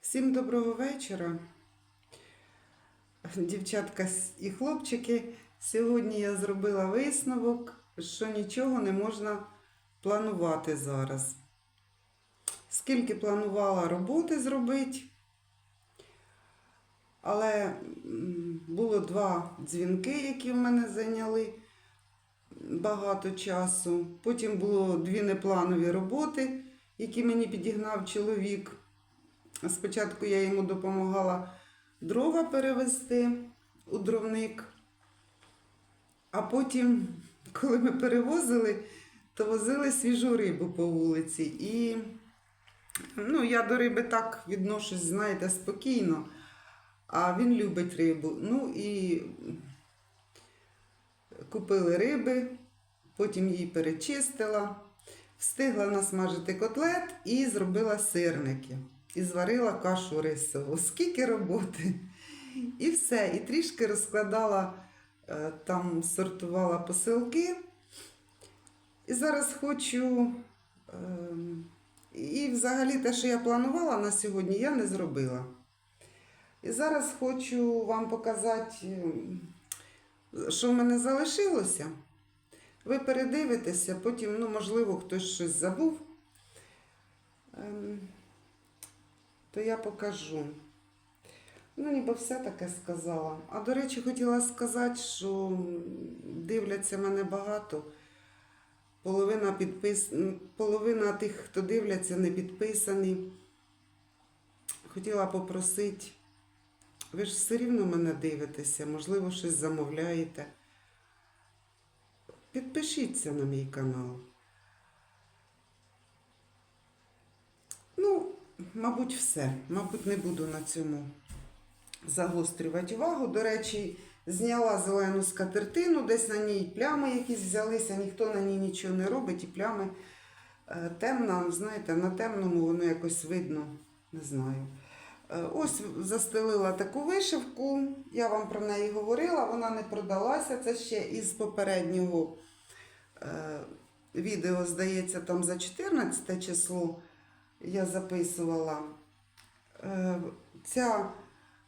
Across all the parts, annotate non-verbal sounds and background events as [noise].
Всім доброго вечора. Дівчатка і хлопчики, сьогодні я зробила висновок, що нічого не можна планувати зараз. Скільки планувала роботи зробити, але було два дзвінки, які в мене зайняли багато часу. Потім було дві непланові роботи, які мені підігнав чоловік. Спочатку я йому допомагала дрова перевезти у дровник, а потім, коли ми перевозили, то возили свіжу рибу по вулиці. І ну, я до риби так відношусь, знаєте, спокійно, а він любить рибу. Ну і купили риби, потім її перечистила, встигла насмажити котлет і зробила сирники. І зварила кашу рисову. Скільки роботи. І все. І трішки розкладала, е, там сортувала посилки. І зараз хочу. ем, І взагалі те, що я планувала на сьогодні, я не зробила. І зараз хочу вам показати, ем, що в мене залишилося. Ви передивитеся, потім, ну, можливо, хтось щось забув. То я покажу. Ну, ніби все таке сказала. А до речі, хотіла сказати, що дивляться мене багато. Половина, підпис... Половина тих, хто дивляться, не підписані. Хотіла попросити, ви ж все рівно мене дивитеся, можливо, щось замовляєте. Підпишіться на мій канал. Ну, Мабуть, все. Мабуть, не буду на цьому загострювати увагу. До речі, зняла зелену скатертину, десь на ній плями якісь взялися, ніхто на ній нічого не робить, і плями е, темна, знаєте, на темному воно якось видно, не знаю. Е, Ось застелила таку вишивку, я вам про неї говорила, вона не продалася. Це ще із попереднього е, відео, здається, там за 14 число я записувала. Е, Ця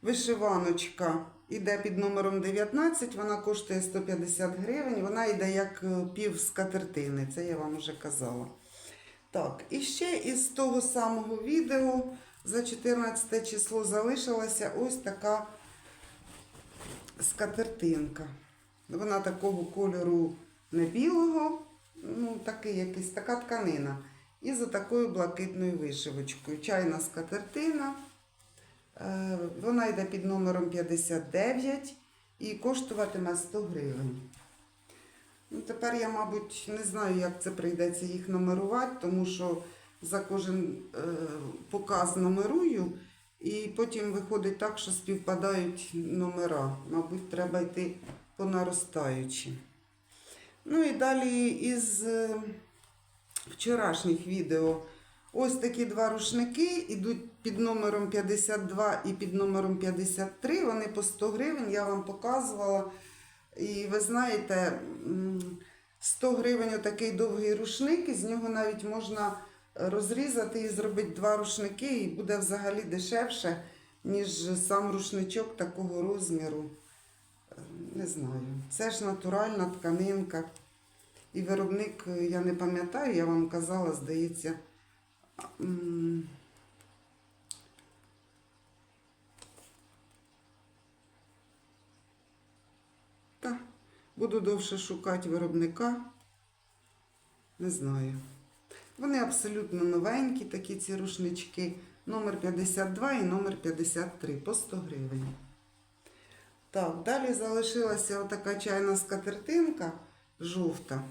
вишиваночка йде під номером 19, вона коштує 150 гривень, вона йде як е, пів скатертини, це я вам вже казала. Так, і ще із того самого відео за 14 число залишилася ось така скатертинка. Вона такого кольору не білого, ну такий якийсь, така тканина. І за такою блакитною вишивочкою. Чайна скатертина. Е, Вона йде під номером 59 і коштуватиме 100 гривень. Ну, тепер я, мабуть, не знаю, як це прийдеться їх номерувати, тому що за кожен е, показ номерую, і потім виходить так, що співпадають номера. Мабуть, треба йти по наростаючі. Ну і далі із е, вчорашніх відео. Ось такі два рушники йдуть під номером 52 і під номером 53. Вони по 100 гривень, я вам показувала. І ви знаєте, 100 гривень отакий довгий рушник, і з нього навіть можна розрізати і зробити два рушники, і буде взагалі дешевше, ніж сам рушничок такого розміру. Е, Не знаю. Це ж натуральна тканинка. І виробник, е, я не пам'ятаю, я вам казала, здається. Та, буду довше шукати виробника. Не знаю. Вони абсолютно новенькі, такі ці рушнички. Номер 52 і номер 53 по 100 гривень. Так, далі залишилася отака чайна скатертинка жовта.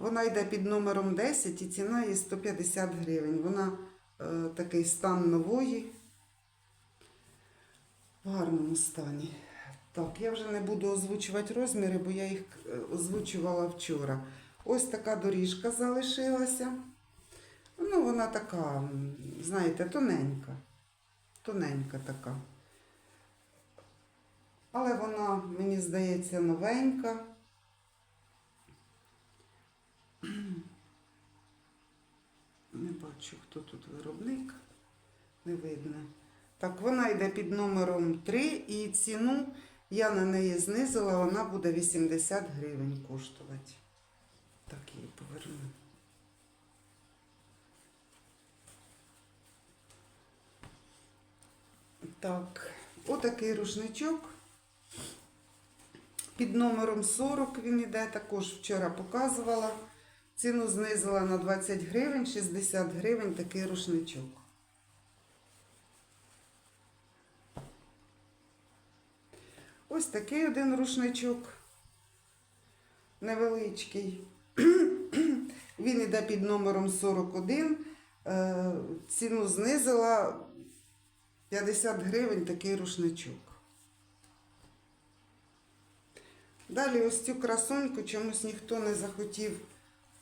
Вона йде під номером 10 і ціна її 150 гривень. Вона е, такий стан нової. В гарному стані. Так, я вже не буду озвучувати розміри, бо я їх е, озвучувала вчора. Ось така доріжка залишилася. Ну, вона така, знаєте, тоненька. Тоненька така. Але вона, мені здається, новенька. [clears throat] Не бачу, хто тут виробник. Не видно. Так, вона йде під номером 3 і ціну я на неї знизила, вона буде 80 гривень коштувати. Так, її поверну. Так, отакий рушничок. Під номером 40 він іде, також вчора показувала. Ціну знизила на 20 гривень, 60 гривень такий рушничок. Ось такий один рушничок невеличкий. [clears throat] Він іде під номером 41. Е, Ціну знизила 50 гривень такий рушничок. Далі ось цю красуньку чомусь ніхто не захотів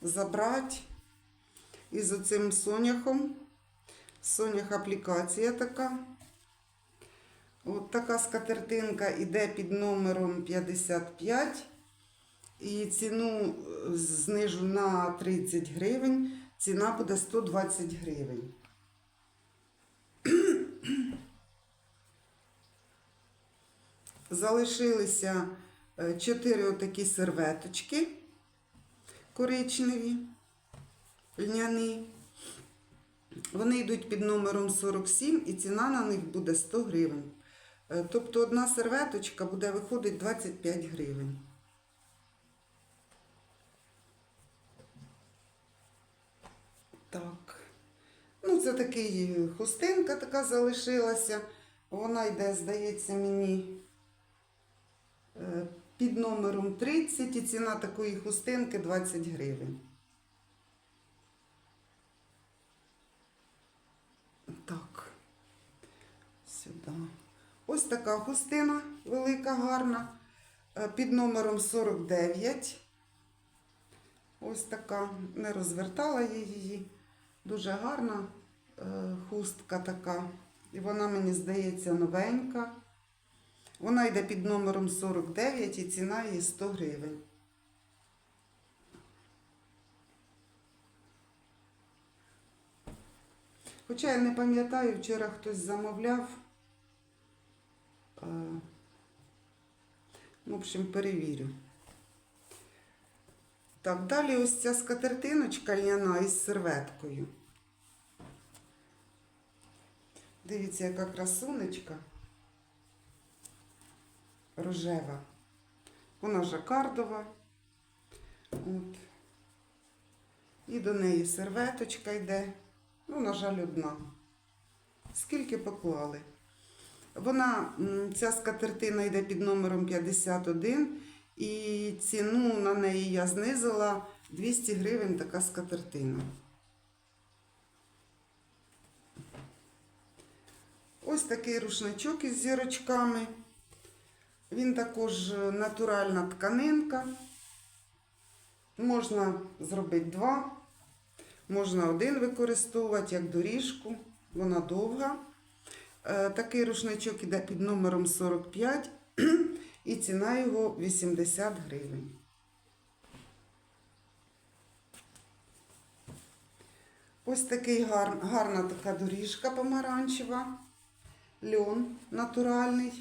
забрати із оцим соняхом. Сонях аплікація така. От така скатертинка іде під номером 55. І ціну е, знижу на 30 гривень. Ціна буде 120 гривень. Залишилися 4 отакі серветочки коричневі, льняні. Вони йдуть під номером 47 і ціна на них буде 100 гривень. Е, Тобто одна серветочка буде виходить 25 гривень. Так. Ну, це такий е, хустинка така залишилася. Вона йде, здається, мені е, під номером 30 і ціна такої хустинки 20 гривень. Так. Сюди. Ось така хустина велика, гарна. е, Під номером 49. Ось така. Не розвертала я її. Дуже гарна е, хустка така. І вона, мені здається, новенька. Вона йде під номером 49 і ціна її 100 гривень. Хоча я не пам'ятаю, вчора хтось замовляв. Е, В общем, перевірю. Так, далі ось ця скатертиночка льняна із серветкою. Дивіться, яка красунечка. Рожева. Вона жакардова. От. І до неї серветочка йде. Ну, на жаль, одна. Скільки поклали? Вона, ця скатертина йде під номером 51, і ціну на неї я знизила 200 гривень така скатертина. Ось такий рушничок із зірочками. Він також е, натуральна тканинка. Можна зробити два, можна один використовувати як доріжку, вона довга. Е, Такий рушничок іде під номером 45 [clears throat] і ціна його 80 гривень. Ось такий гар, гарна така доріжка помаранчева, льон натуральний.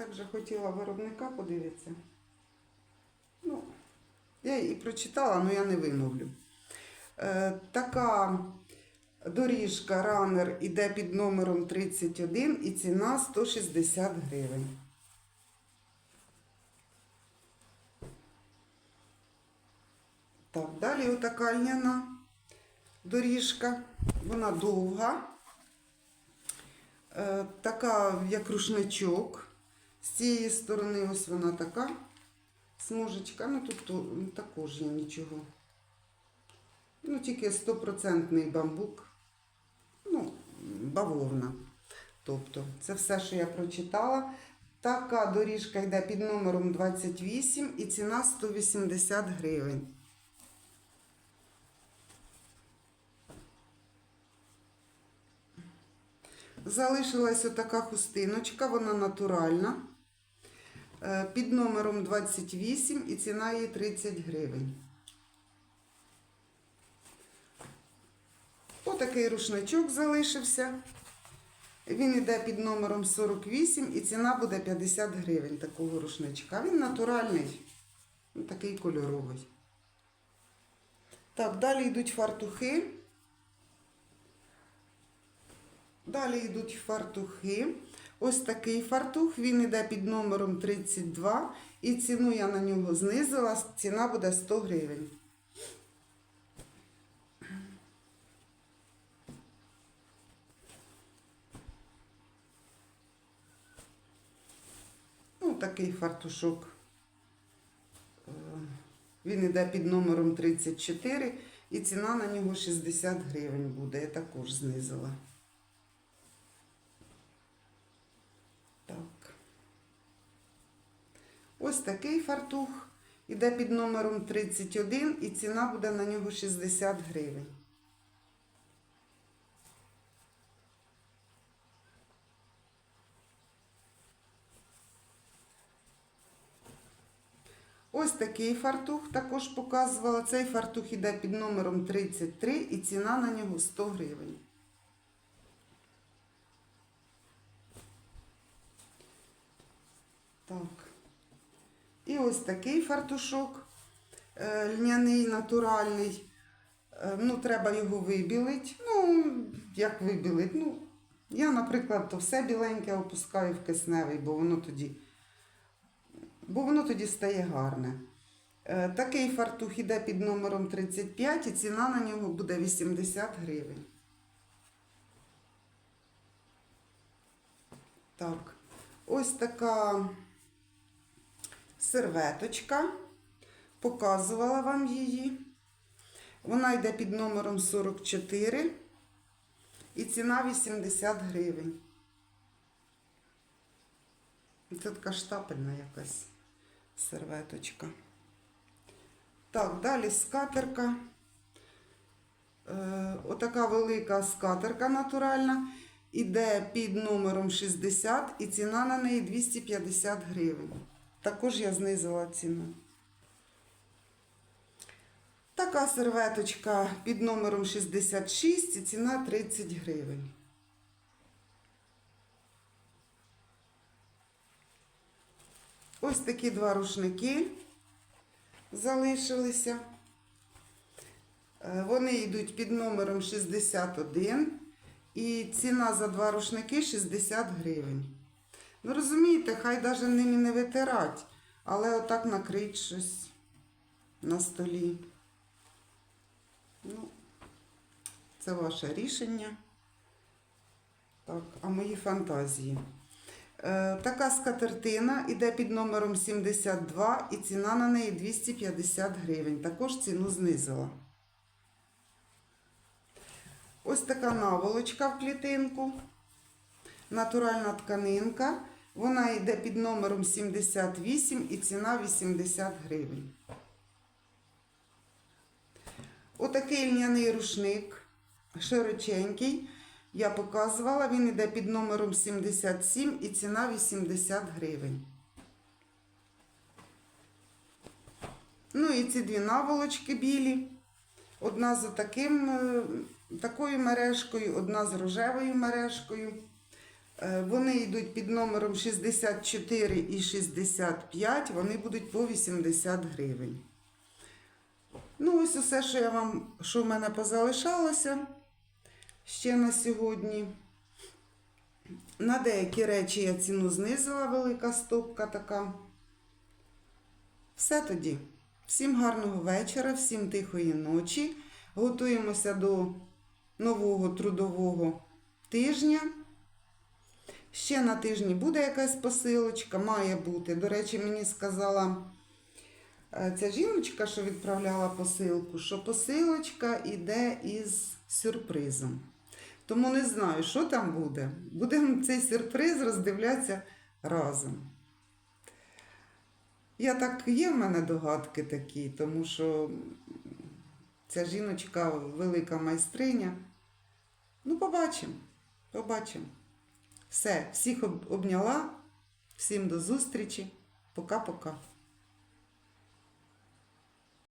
М, Також хотіла виробника подивитися. Ну, я і прочитала, але я не вимовлю. Е, така доріжка ранер іде під номером 31 і ціна 160 гривень. Так, далі отака льняна доріжка. Вона довга. Е, така, як рушничок. З цієї сторони ось вона така смужечка. Ну тут то- також є нічого. Ну, тільки стопроцентний бамбук. Ну, бавовна. Тобто, це все, що я прочитала. Така доріжка йде під номером 28 і ціна 180 гривень. Залишилась отака хустиночка, вона натуральна. Е, під номером 28 і ціна її 30 гривень. Отакий рушничок залишився. Він йде під номером 48 і ціна буде 50 гривень такого рушничка. Він натуральний, такий кольоровий. Так, далі йдуть фартухи. Далі йдуть фартухи. Ось такий фартух, він йде під номером 32 і ціну я на нього знизила, ціна буде 100 гривень. Ну, такий фартушок. Е, Він йде під номером 34 і ціна на нього 60 гривень буде. Я також знизила. Так. Ось такий фартух іде під номером 31 і ціна буде на нього 60 гривень. Ось такий фартух також показувала. Цей фартух іде під номером 33 і ціна на нього 100 гривень. Так. І ось такий фартушок е, льняний, натуральний. Е, Ну, треба його вибілити. Ну, як вибілити? Ну, я, наприклад, то все біленьке опускаю в кисневий, бо воно тоді, бо воно тоді стає гарне. Е, Такий фартух іде під номером 35 і ціна на нього буде 80 гривень. Так, ось така серветочка. Показувала вам її. Вона йде під номером 44 і ціна 80 гривень. Це така штапельна якась серветочка. Так, далі скатерка. Е, отака велика скатерка натуральна. Іде під номером 60 і ціна на неї 250 гривень. Також я знизила ціну. Така серветочка під номером 66 і ціна 30 гривень. Ось такі два рушники залишилися. Е, Вони йдуть під номером 61 і ціна за два рушники 60 гривень. Ну, розумієте, хай навіть ними не витирать, але отак накрить щось на столі. Ну, це ваше рішення. Так, а мої фантазії. Е, така скатертина іде під номером 72 і ціна на неї 250 гривень. Також ціну знизила. Ось така наволочка в клітинку. Натуральна тканинка. Вона йде під номером 78 і ціна 80 гривень. Отакий льняний рушник, широченький. Я показувала, він йде під номером 77 і ціна 80 гривень. Ну і ці дві наволочки білі. Одна з таким, е, такою мережкою, одна з рожевою мережкою. Е, Вони йдуть під номером 64 і 65, вони будуть по 80 гривень. Ну, ось усе, що я вам, що в мене позалишалося ще на сьогодні. На деякі речі я ціну знизила, велика стопка така. Все тоді. Всім гарного вечора, всім тихої ночі. Готуємося до нового трудового тижня. Ще на тижні буде якась посилочка, має бути. До речі, мені сказала е, ця жіночка, що відправляла посилку, що посилочка йде із сюрпризом. Тому не знаю, що там буде. Будемо цей сюрприз роздивлятися разом. Я так є в мене догадки такі, тому що ця жіночка велика майстриня. Ну, побачимо. Побачимо. Все, всіх об- обняла, всім до зустрічі. Пока-пока.